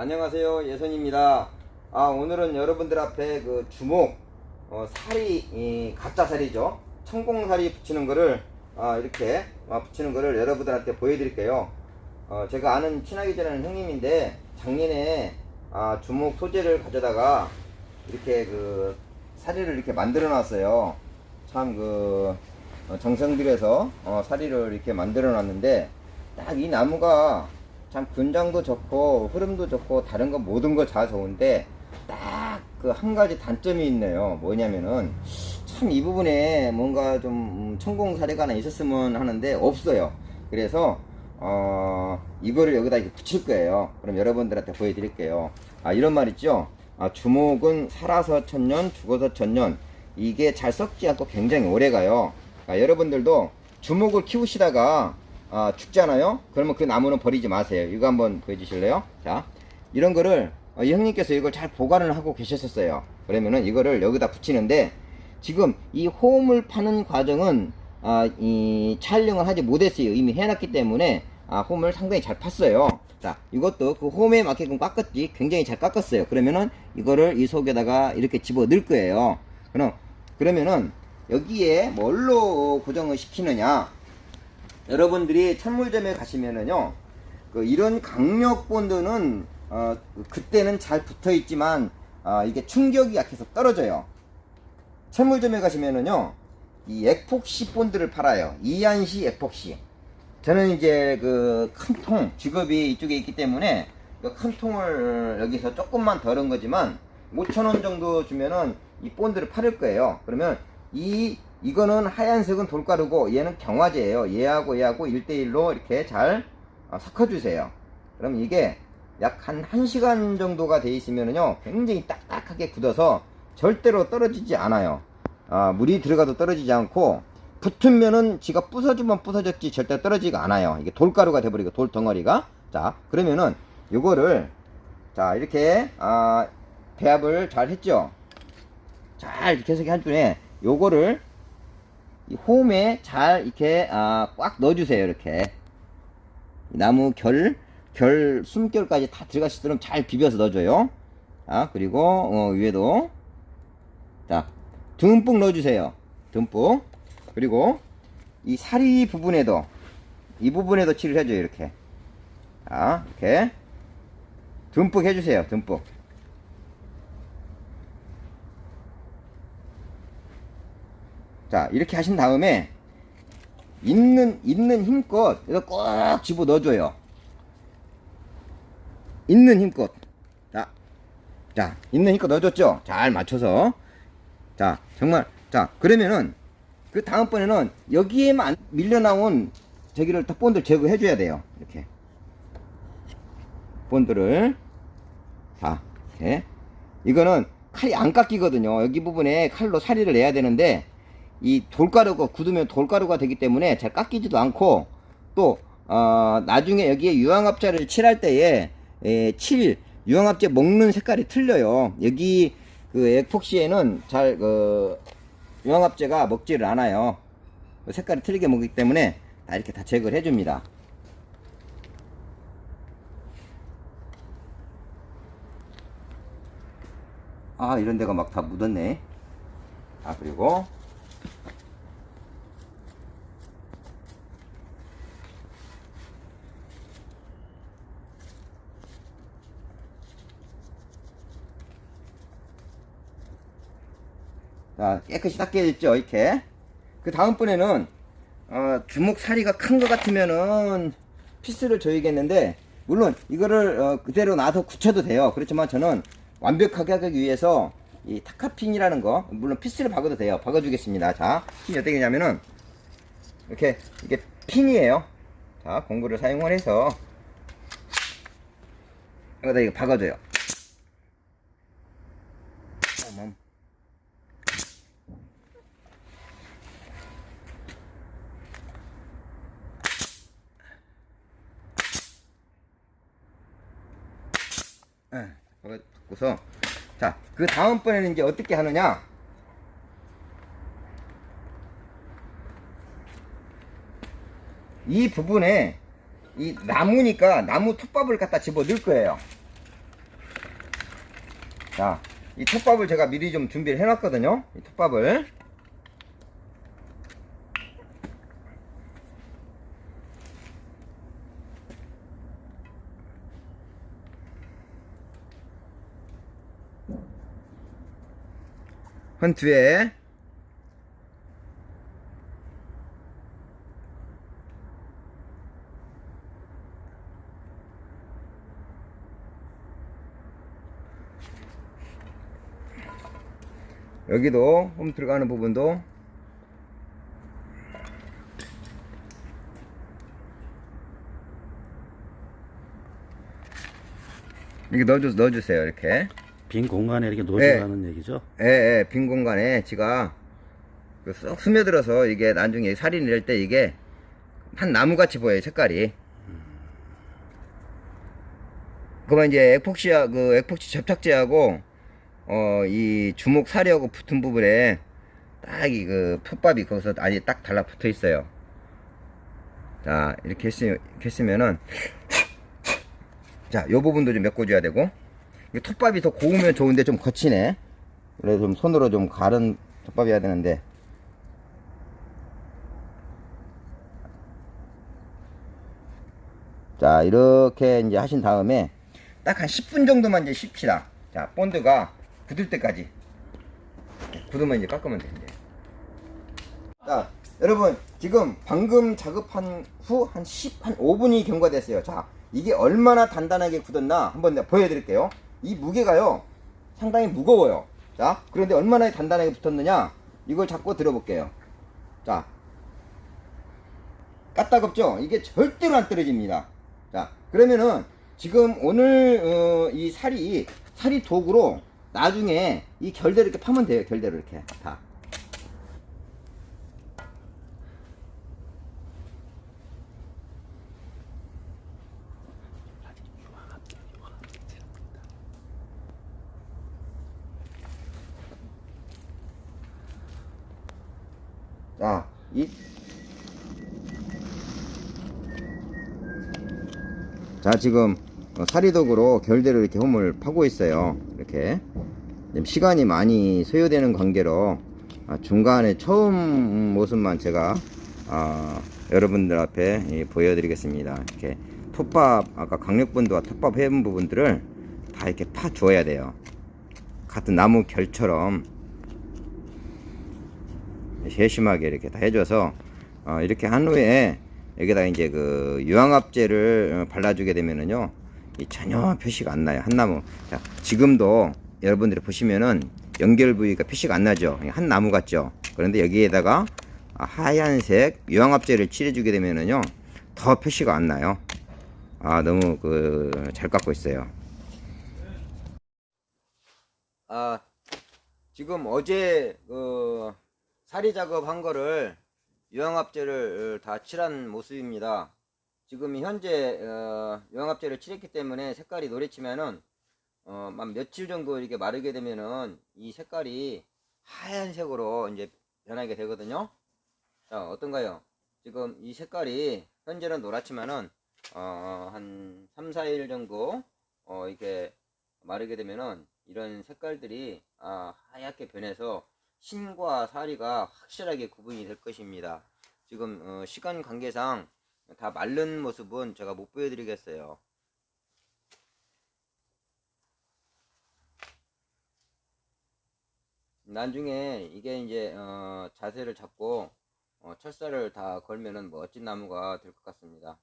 안녕하세요. 예선입니다. 아 오늘은 여러분들 앞에 그 주목 어, 살이 이, 가짜 살이죠. 천공살이 붙이는 거를 아, 이렇게 아, 붙이는 거를 여러분들한테 보여드릴게요. 어, 제가 아는 친하게 지내는 형님인데 작년에 아, 주목 소재를 가져다가 이렇게 그 사리를 이렇게 만들어 놨어요. 참 그 정성 들여서 어, 사리를 이렇게 만들어 놨는데 딱 이 나무가 참 균장도 좋고 흐름도 좋고 다른 거 모든 거 다 좋은데 딱 그 한 가지 단점이 있네요. 뭐냐면은 참 이 부분에 뭔가 좀 음, 천공 사례가 하나 있었으면 하는데 없어요. 그래서 어 이거를 여기다 이렇게 붙일 거예요. 그럼 여러분들한테 보여드릴게요. 아 이런 말 있죠. 아 주목은 살아서 천년 죽어서 천년. 이게 잘 썩지 않고 굉장히 오래 가요. 아, 여러분들도 주목을 키우시다가 아, 죽잖아요? 그러면 그 나무는 버리지 마세요. 이거 한번 보여주실래요? 자, 이런 거를 어, 이 형님께서 이걸 잘 보관을 하고 계셨었어요. 그러면은 이거를 여기다 붙이는데 지금 이 홈을 파는 과정은 아, 이 촬영을 하지 못했어요. 이미 해놨기 때문에 아, 홈을 상당히 잘 팠어요. 자, 이것도 그 홈에 맞게끔 깎았지 굉장히 잘 깎았어요. 그러면은 이거를 이 속에다가 이렇게 집어 넣을 거예요. 그럼 그러면은 여기에 뭘로 고정을 시키느냐? 여러분들이 천물점에 가시면은요, 그 이런 강력 본드는 어, 그때는 잘 붙어 있지만 아, 이게 충격이 약해서 떨어져요. 천물점에 가시면은요, 이 액폭시 본드를 팔아요. 이안시 액폭시. 저는 이제 그 큰 통, 직업이 이쪽에 있기 때문에 그큰 통을 여기서 조금만 덜은 거지만 5천원 정도 주면은 이 본드를 팔을 거예요. 그러면 이 이거는 하얀색은 돌가루고 얘는 경화제예요. 얘하고 얘하고 1대1로 이렇게 잘 어, 섞어주세요. 그럼 이게 약 한 1시간 정도가 돼 있으면은요 굉장히 딱딱하게 굳어서 절대로 떨어지지 않아요. 아, 물이 들어가도 떨어지지 않고 붙으면은 지가 부서지면 부서졌지 절대 떨어지가 않아요. 이게 돌가루가 돼버리고 돌 덩어리가 자 그러면은 요거를 자 이렇게 아, 배합을 잘 했죠. 잘 해서 한 중에 요거를 이 홈에 잘 이렇게 아, 꽉 넣어주세요 이렇게. 이 나무 결, 결 숨결까지 다 들어갈 수 있도록 잘 비벼서 넣어줘요. 아 그리고 어, 위에도. 자 듬뿍 넣어주세요. 듬뿍. 그리고 이 사리 부분에도 이 부분에도 칠을 해줘요 이렇게. 자 이렇게. 듬뿍 해주세요 듬뿍 자 이렇게 하신 다음에 있는 있는 힘껏 이거 꼭 집어 넣어줘요. 있는 힘껏. 자, 자 있는 힘껏 넣어줬죠? 잘 맞춰서. 자 정말 자 그러면은 그 다음번에는 여기에만 밀려 나온 저기를 다 본드 제거해 줘야 돼요. 이렇게. 본드를. 자 이렇게. 이거는 칼이 안 깎이거든요. 여기 부분에 칼로 사리를 내야 되는데 이 돌가루가 굳으면 돌가루가 되기 때문에 잘 깎이지도 않고 또 어, 나중에 여기에 유황합자를 칠할 때에 에, 칠 유황합제 먹는 색깔이 틀려요. 여기 그 액폭시에는 잘 그 유황합제가 먹지를 않아요. 그 색깔이 틀리게 먹기 때문에 다 이렇게 다 제거를 해줍니다. 아 이런 데가 막 다 묻었네. 아 그리고 자, 깨끗이 닦여졌죠, 이렇게. 그 다음번에는, 어, 주먹살이가 큰 것 같으면은, 피스를 줘야겠는데, 물론, 이거를, 어, 그대로 놔서 굳혀도 돼요. 그렇지만 저는 완벽하게 하기 위해서, 이 타카핀이라는 거, 물론 피스를 박아도 돼요. 박아 주겠습니다. 자, 핀이 어떻게 되냐면은, 이렇게, 이게 핀이에요. 자, 공구를 사용을 해서, 여기다 이거 박아줘요. 어머. 예, 그거 바꾸서 자, 그 다음번에는 이제 어떻게 하느냐? 이 부분에 이 나무니까 나무 톱밥을 갖다 집어 넣을 거예요. 자, 이 톱밥을 제가 미리 좀 준비를 해놨거든요. 이 톱밥을. 한 뒤에. 여기도 홈 들어가는 부분도. 이렇게 넣어주, 넣어주세요 이렇게 빈 공간에 이렇게 놓여가는 얘기죠. 예, 예, 빈 공간에 지가 그쏙 스며들어서 이게 나중에 살이 낼 때 이게 한 나무같이 보여요 색깔이. 그러면 이제 에폭시 그 에폭시 접착제하고 어 이 주먹 살이하고 붙은 부분에 딱 이그 푯밥이 거기서 아예 딱 달라붙어 있어요. 자 이렇게 했으, 이렇게 했으면은 자 요 부분도 좀 메꿔줘야 되고. 이 톱밥이 더 고우면 좋은데 좀 거치네. 그래서 좀 손으로 좀 가른 톱밥이어야 되는데. 자 이렇게 이제 하신 다음에 딱 한 10분 정도만 이제 씹시다. 자 본드가 굳을 때까지. 굳으면 이제 깎으면 되는데. 자 여러분 지금 방금 작업한 후 한 10, 한 5분이 경과됐어요. 자 이게 얼마나 단단하게 굳었나 한번 보여드릴게요 이 무게가요 상당히 무거워요 자 그런데 얼마나 단단하게 붙었느냐 이걸 잡고 들어볼게요 자 까딱없죠? 이게 절대로 안 떨어집니다. 자, 그러면은 지금 오늘 어, 이 살이 살이 도구로 나중에 이 결대로 이렇게 파면 돼요. 결대로 이렇게 다. 자, 이. 자 지금 어, 사리독으로 결대로 이렇게 홈을 파고 있어요. 이렇게. 시간이 많이 소요되는 관계로 아, 중간에 처음 모습만 제가 아, 여러분들 앞에 예, 보여드리겠습니다. 이렇게 톱밥 아까 강력분도와 톱밥 해본 부분들을 다 이렇게 파 주어야 돼요. 같은 나무 결처럼 세심하게 이렇게 다 해줘서 어, 이렇게 한 후에 여기다 이제 그 유황압제를 어, 발라주게 되면은요 이 전혀 표시가 안 나요. 한 나무. 자 지금도 여러분들이 보시면은 연결 부위가 표시가 안 나죠. 한 나무 같죠. 그런데 여기에다가 아, 하얀색 유황압제를 칠해주게 되면은요 더 표시가 안 나요. 아 너무 그 잘 깎고 있어요. 아 지금 어제 그 사리 작업한 거를 유황압제를 어, 다 칠한 모습입니다. 지금 현재 어, 유황압제를 칠했기 때문에 색깔이 노래치면은 어, 한 며칠 정도 이렇게 마르게 되면은 이 색깔이 하얀색으로 이제 변하게 되거든요. 자 어떤가요? 지금 이 색깔이 현재는 노랗지만은 어, 한 3, 4일 정도 어, 이렇게 마르게 되면은 이런 색깔들이 아, 하얗게 변해서 신과 사리가 확실하게 구분이 될 것입니다. 지금 어, 시간 관계상 다 마른 모습은 제가 못 보여드리겠어요. 나중에 이게 이제 어, 자세를 잡고 어, 철사를 다 걸면은 멋진 나무가 될 것 같습니다.